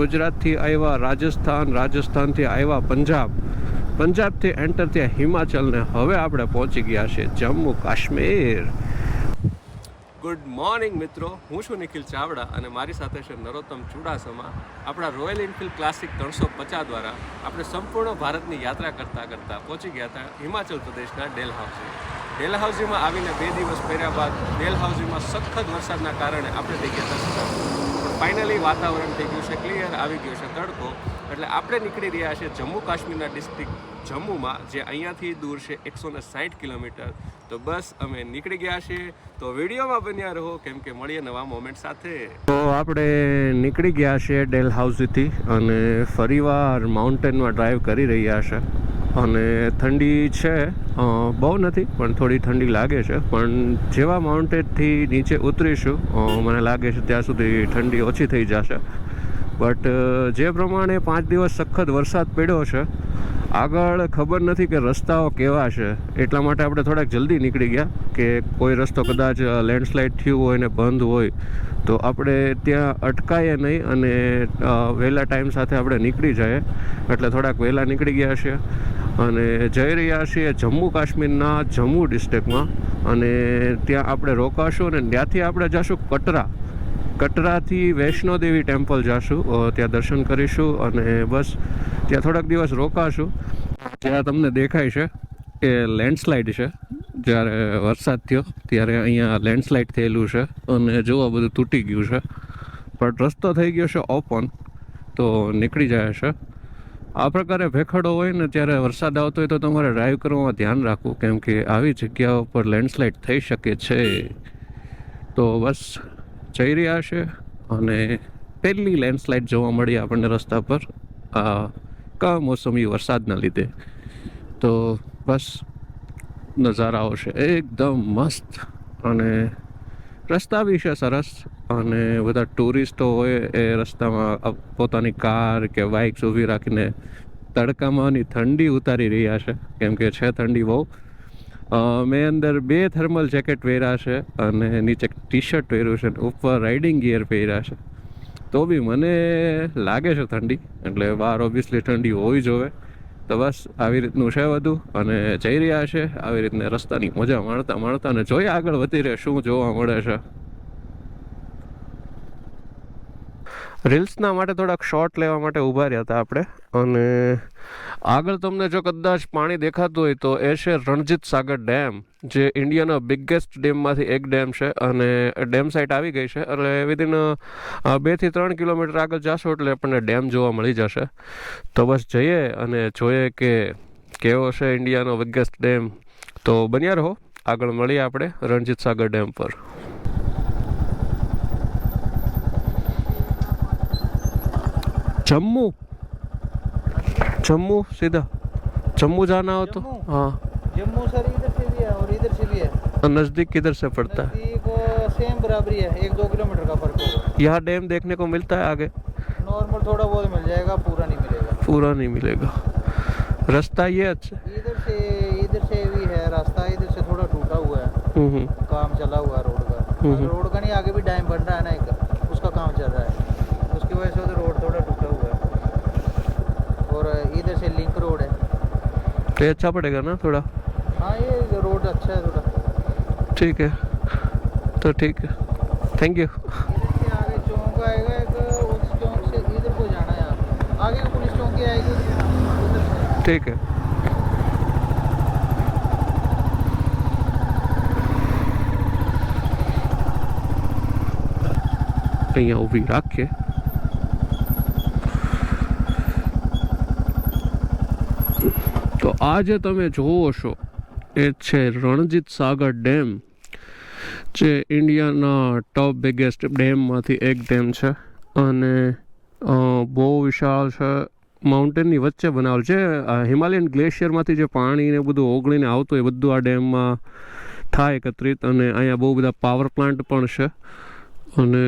ગુજરાતથી આવ્યા, રાજસ્થાન, રાજસ્થાનથી આવ્યા, પંજાબ. પંજાબથી એન્ટર થયા હિમાચલને. હવે આપણે પહોંચી ગયા છે જમ્મુ કાશ્મીર. ગુડ મોર્નિંગ મિત્રો. હું છું નિખિલ ચાવડા અને મારી સાથે છે નરોત્તમ ચુડાસમા. આપણા રોયલ એન્ફિલ્ડ ક્લાસિક ત્રણસો પચાસ દ્વારા આપણે સંપૂર્ણ ભારતની યાત્રા કરતાં કરતાં પહોંચી ગયા હતા હિમાચલ પ્રદેશના ડેલહાઉસી. ડેલહાઉસીમાં આવીને બે દિવસ પહેર્યા બાદ ડેલહાઉસીમાં સખત વરસાદના કારણે આપણે થઈ ગયા હતા. ફાઇનલી વાતાવરણ થઈ ગયું છે, ક્લિયર આવી ગયો છે તડકો. એટલે આપણે નીકળી રહ્યા છીએ જમ્મુ કાશ્મીરના ડિસ્ટ્રિક્ટ જમ્મુમાં, જે અહીંયાથી દૂર છે એકસો ને સાઠ કિલોમીટર. તો બસ અમે નીકળી ગયા છીએ. તો વિડીયોમાં બન્યા રહો, કેમ કે મળીએ નવા મોમેન્ટ સાથે. તો આપણે નીકળી ગયા છીએ ડેલ હાઉસથી અને ફરીવાર માઉન્ટેનમાં ડ્રાઈવ કરી રહ્યા છે. અને ઠંડી છે. બહુ નથી, પણ થોડી ઠંડી લાગે છે. પણ જેવા માઉન્ટેનથી નીચે ઉતરીશું મને લાગે છે ત્યાં સુધી ઠંડી ઓછી થઈ જશે. બટ જે પ્રમાણે પાંચ દિવસ સખત વરસાદ પડ્યો છે આગળ ખબર નથી કે રસ્તાઓ કેવા છે. એટલા માટે આપણે થોડાક જલ્દી નીકળી ગયા કે કોઈ રસ્તો કદાચ લેન્ડસ્લાઇડ થયું હોય ને બંધ હોય, તો આપણે ત્યાં અટકાઈએ નહીં અને વહેલા ટાઈમ સાથે આપણે નીકળી જઈએ. એટલે થોડાક વહેલા નીકળી ગયા છીએ અને જઈ રહ્યા છીએ જમ્મુ કાશ્મીરના જમ્મુ ડિસ્ટ્રિક્ટમાં અને ત્યાં આપણે રોકાશું અને ત્યાંથી આપણે જઈશું કટરા. કટરાથી વૈષ્ણોદેવી ટેમ્પલ જશું. ત્યાં દર્શન કરીશું અને બસ ત્યાં થોડાક દિવસ રોકાશું. ત્યાં તમને દેખાય છે કે લેન્ડસ્લાઇડ છે. જ્યારે વરસાદ થયો ત્યારે અહીંયા લેન્ડસ્લાઇડ થયેલું છે અને જોવા બધું તૂટી ગયું છે. પણ રસ્તો થઈ ગયો છે ઓપન તો નીકળી જાય છે. આ પ્રકારે ભેખડો હોય ને ત્યારે વરસાદ આવતો હોય તો તમારે ડ્રાઈવ કરવામાં ધ્યાન રાખવું. કેમ કે આવી જગ્યાઓ પર લેન્ડસ્લાઇડ થઈ શકે છે. તો બસ જઈ રહ્યા છે અને પહેલી લેન્ડસ્લાઇડ જોવા મળી આપણને રસ્તા પર, આ કમોસમી વરસાદના લીધે. તો બસ, નજારાઓ છે, એકદમ મસ્ત અને રસ્તા બી છે સરસ અને બધા ટુરિસ્ટો હોય એ રસ્તામાં પોતાની કાર કે બાઇક્સ ઊભી રાખીને તડકામાંની ઠંડી ઉતારી રહ્યા છે. કેમ કે છે ઠંડી બહુ મેં અંદર બે થર્મલ જેકેટ પહેર્યા છે અને નીચે ટી શર્ટ પહેર્યું છે ઉપર રાઇડિંગ ગિયર પહેર્યા છે. તો બી મને લાગે છે ઠંડી, એટલે બહાર ઓબ્વિયસલી ઠંડી હોવી. જોવે તો બસ આવી રીતનું છે બધું અને જઈ રહ્યા છે, આવી રીતને રસ્તાની મજા માણતા માણતા અને જોઈએ આગળ વધી રહે શું જોવા મળે છે. રીલ્સના માટે થોડાક શોર્ટ લેવા માટે ઊભા રહ્યા હતા આપણે. અને આગળ તમને જો કદાચ પાણી દેખાતું હોય તો એ છે રણજીત સાગર ડેમ, જે ઇન્ડિયાનો બિગેસ્ટ ડેમમાંથી એક ડેમ છે અને ડેમ સાઇટ આવી ગઈ છે. એટલે વિધિન બેથી ત્રણ કિલોમીટર આગળ જાશો એટલે આપણને ડેમ જોવા મળી જશે. તો બસ જઈએ અને જોઈએ કે કેવો છે ઇન્ડિયાનો બિગેસ્ટ ડેમ. તો બન્યા રહો. આગળ મળીએ આપણે રણજીત સાગર ડેમ પર. जम्मू? जम्मू सीधा। जम्मू जाना हो तो? हाँ। जम्मू सर इधर से भी है और इधर से भी है। और नज़दीक किधर से पड़ता है? सेम बराबरी है एक दो किलोमीटर का फ़र्क होगा। यहाँ डैम देखने को मिलता है आगे? नॉर्मल थोड़ा बहुत मिल जाएगा पूरा नहीं मिलेगा। पूरा नहीं मिलेगा। रास्ता ये अच्छा? इधर से इधर से भी है रास्ता इधर से थोड़ा टूटा हुआ है। हम्म, हम्म, काम चला हुआ है रोड का। हम्म। रोड का नहीं आगे भी डैम बन रहा है ना एक उसका काम चल रहा है। उसकी वजह से उधर रोड थोड़ा और इधर से लिंक रोड है। तो ये अच्छा पड़ेगा ना थोड़ा? हाँ ये रोड अच्छा है थोड़ा। ठीक है। तो ठीक है। थैंक यू आगे चौक आएगा एक उस चौक से इधर को जाना है आगे पुलिस आएगी। ठीक है। कहीं वो भी रख के। આ જે તમે જોવો છો, એ છે રણજીત સાગર ડેમ, જે ઇન્ડિયાના ટોપ બિગેસ્ટ ડેમમાંથી એક ડેમ છે. અને બહુ વિશાળ છે, માઉન્ટેનની વચ્ચે બનાવેલ છે. હિમાલયન ગ્લેશિયરમાંથી જે પાણી ને બધું ઓગળીને આવતું એ બધું આ ડેમમાં થાય એકત્રિત. અને અહીંયા બહુ બધા પાવર પ્લાન્ટ પણ છે. અને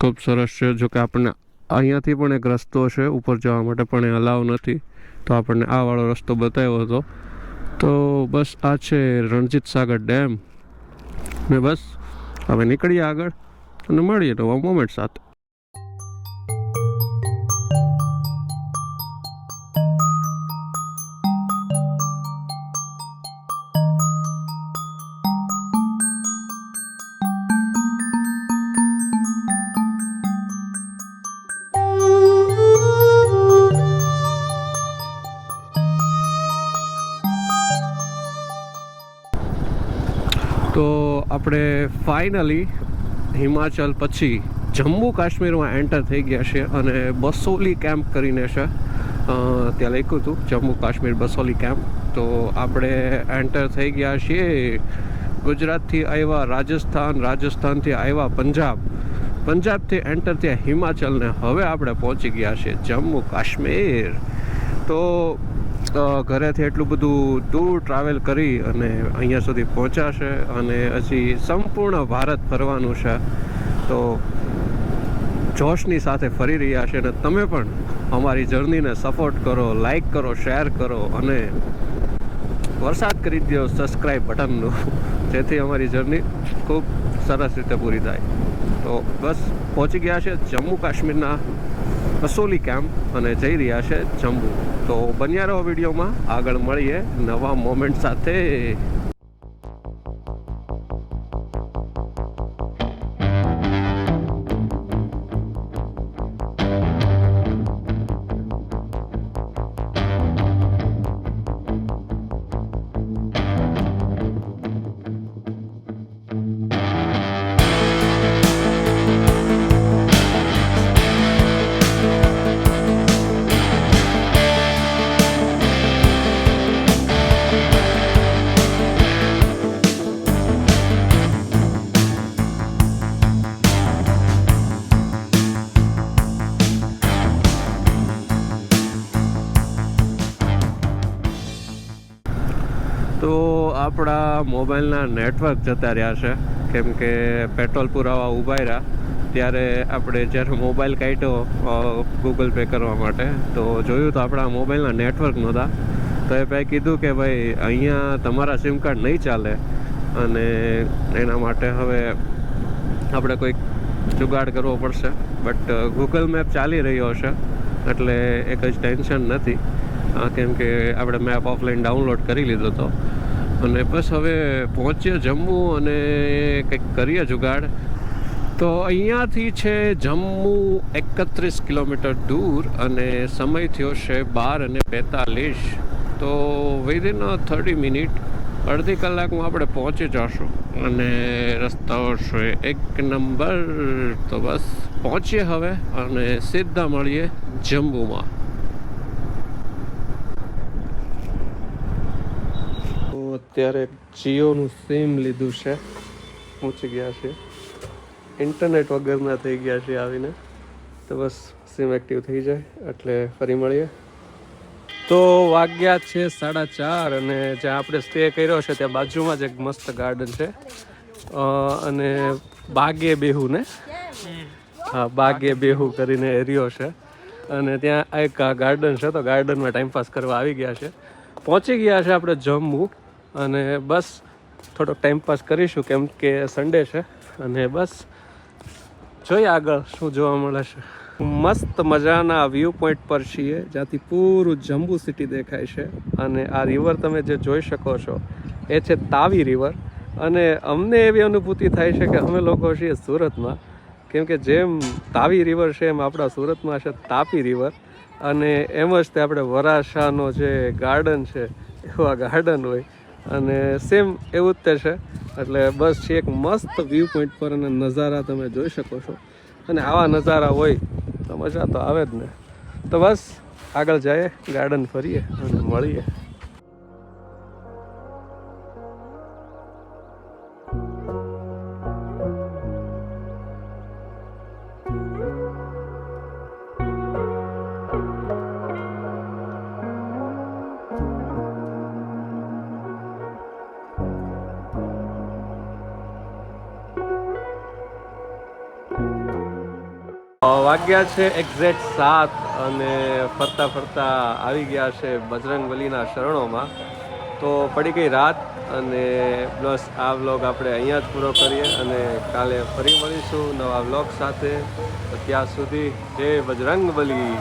ખૂબ સરસ છે, જો કે આપણને અહીંયાથી પણ એક રસ્તો છે, ઉપર જવા માટે પણ એ અલાવ નથી. તો આપણને આ વાળો રસ્તો બતાવ્યો હતો. તો બસ આ છે રણજીત સાગર ડેમ. ને બસ, હવે નીકળીએ આગળ અને મળીએ તો મોમેન્ટ સાથે. આપણે ફાઇનલી હિમાચલ પછી જમ્મુ કાશ્મીરમાં એન્ટર થઈ ગયા છે અને બસોલી કેમ્પ કરીને છે. ત્યાં લખ્યું હતું, જમ્મુ કાશ્મીર બસોલી કેમ્પ તો આપણે એન્ટર થઈ ગયા છીએ. ગુજરાતથી આવ્યા રાજસ્થાન, રાજસ્થાનથી આવ્યા પંજાબ. પંજાબથી એન્ટર થયા હિમાચલને હવે આપણે પહોંચી ગયા છીએ જમ્મુ કાશ્મીર. તો ઘરેથી એટલું બધું દૂર ટ્રાવેલ કરી અને અહીંયા સુધી પહોંચાશે અને હજી સંપૂર્ણ ભારત ફરવાનું છે. તો જોશની સાથે ફરી રહ્યા છે અને તમે પણ અમારી જર્નીને સપોર્ટ કરો લાઈક કરો શેર કરો અને વરસાદ કરી દો સબસ્ક્રાઈબ બટનનું. જેથી અમારી જર્ની ખૂબ સરસ રીતે પૂરી થાય. તો બસ પહોંચી ગયા છે જમ્મુ કાશ્મીરના કસોલી કેમ્પ અને જઈ રહ્યા છે જમ્મુ તો બન્યા રહો વિડીયોમાં. આગળ મળીએ નવા મોમેન્ટ સાથે. તો આપણા મોબાઈલના નેટવર્ક જતા રહ્યા છે. કેમ કે પેટ્રોલ પુરાવા ઊભા રહ્યા. ત્યારે આપણે જ્યારે મોબાઈલ કાઢ્યો ગૂગલ પે કરવા માટે, તો જોયું તો આપણા મોબાઈલના નેટવર્ક નહોતા. તો એ ભાઈ કીધું કે ભાઈ, અહીંયા તમારા સિમ કાર્ડ નહીં ચાલે. અને એના માટે હવે આપણે કોઈક જુગાડ કરવો પડશે. બટ ગૂગલ મેપ ચાલી રહ્યો છે એટલે એક જ ટેન્શન નથી. કેમ કે આપણે મેપ ઓફલાઈન ડાઉનલોડ કરી લીધો હતો અને બસ હવે પહોંચ્યા જમ્મુ અને કંઈક કરીએ જુગાડ. તો અહીંયાથી છે જમ્મુ એકત્રીસ કિલોમીટર દૂર અને સમય થયો છે બાર અને બેતાલીસ. તો વિધિન થર્ટી મિનિટ અડધી કલાકમાં આપણે પહોંચી જશું. અને રસ્તાઓ છે એક નંબર. તો બસ પહોંચીએ હવે અને સીધા મળીએ જમ્મુમાં તો અત્યારે જીઓનું સિમ લીધું છે. પહોંચી ગયા છે. ઇન્ટરનેટ વગરના થઈ ગયા છે આવીને. તો બસ સિમ એક્ટિવ થઈ જાય, એટલે ફરી મળીએ. તો વાગ્યા છે સાડા ચાર અને જ્યાં આપણે સ્ટે કર્યો છે, ત્યાં બાજુમાં જ એક મસ્ત ગાર્ડન છે. અને બાગે બેહુ ને હા, બાગે બેહુ કરીને એરિયો છે. અને ત્યાં એક ગાર્ડન છે, તો ગાર્ડનમાં ટાઈમપાસ કરવા આવી ગયા છે. પહોંચી ગયા છે આપણે જમ્મુ. અને બસ થોડોક ટાઈમપાસ કરીશું, કેમ કે સન્ડે છે. અને બસ જોઈએ આગળ શું જોવા મળે છે. મસ્ત મજાના વ્યૂ પોઈન્ટ પર છીએ, જ્યાંથી પૂરું જમ્બુ સિટી દેખાય છે. અને આ રિવર તમે જે જોઈ શકો છો, એ છે તાવી રિવર અને અમને એવી અનુભૂતિ થાય છે કે અમે લોકો છીએ સુરતમાં. કેમ કે જેમ તાવી રિવર છે, એમ આપણા સુરતમાં છે તાપી રિવર અને એમ જ તે આપણે વરાછાનો જે ગાર્ડન છે, એવા ગાર્ડન હોય. અને સેમ એવું જ તે છે. એટલે બસ છે એક મસ્ત વ્યૂ પોઈન્ટ પર અને નજારા તમે જોઈ શકો છો. અને આવા નજારા હોય તો મજા તો આવે જ ને. તો બસ આગળ જઈએ ગાર્ડન ફરીએ અને મળીએ. વાગ્યા છે એક્ઝેક્ટ સાત અને ફરતા ફરતા આવી ગયા છે બજરંગબલીના શરણોમાં. તો પડી ગઈ રાત અને પ્લસ આ વ્લોગ આપણે અહીંયા જ પૂરો કરીએ અને કાલે ફરી મળીશું નવા વ્લોગ સાથે. ત્યાં સુધી જય બજરંગ બલી